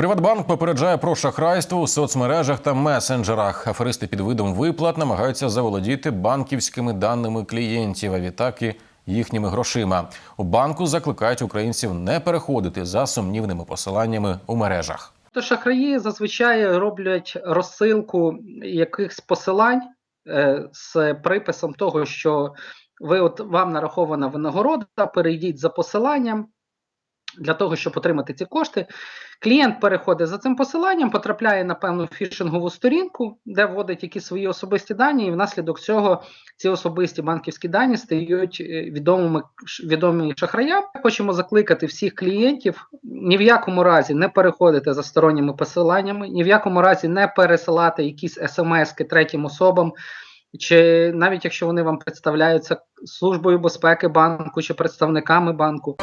Приватбанк попереджає про шахрайство у соцмережах та месенджерах. Аферисти під видом виплат намагаються заволодіти банківськими даними клієнтів, а відтак і їхніми грошима. У банку закликають українців не переходити за сумнівними посиланнями у мережах. То шахраї зазвичай роблять розсилку якихось посилань е, з приписом того, що ви от вам нарахована винагорода, перейдіть за посиланням для того, щоб отримати ці кошти. Клієнт переходить за цим посиланням, потрапляє на певну фішингову сторінку, де вводить якісь свої особисті дані, і внаслідок цього ці особисті банківські дані стають е, відомими відомі шахраям. Хочемо закликати всіх клієнтів ні в якому разі не переходити за сторонніми посиланнями, ні в якому разі не пересилати якісь смски третім особам. Чи навіть якщо вони вам представляються службою безпеки банку чи представниками банку,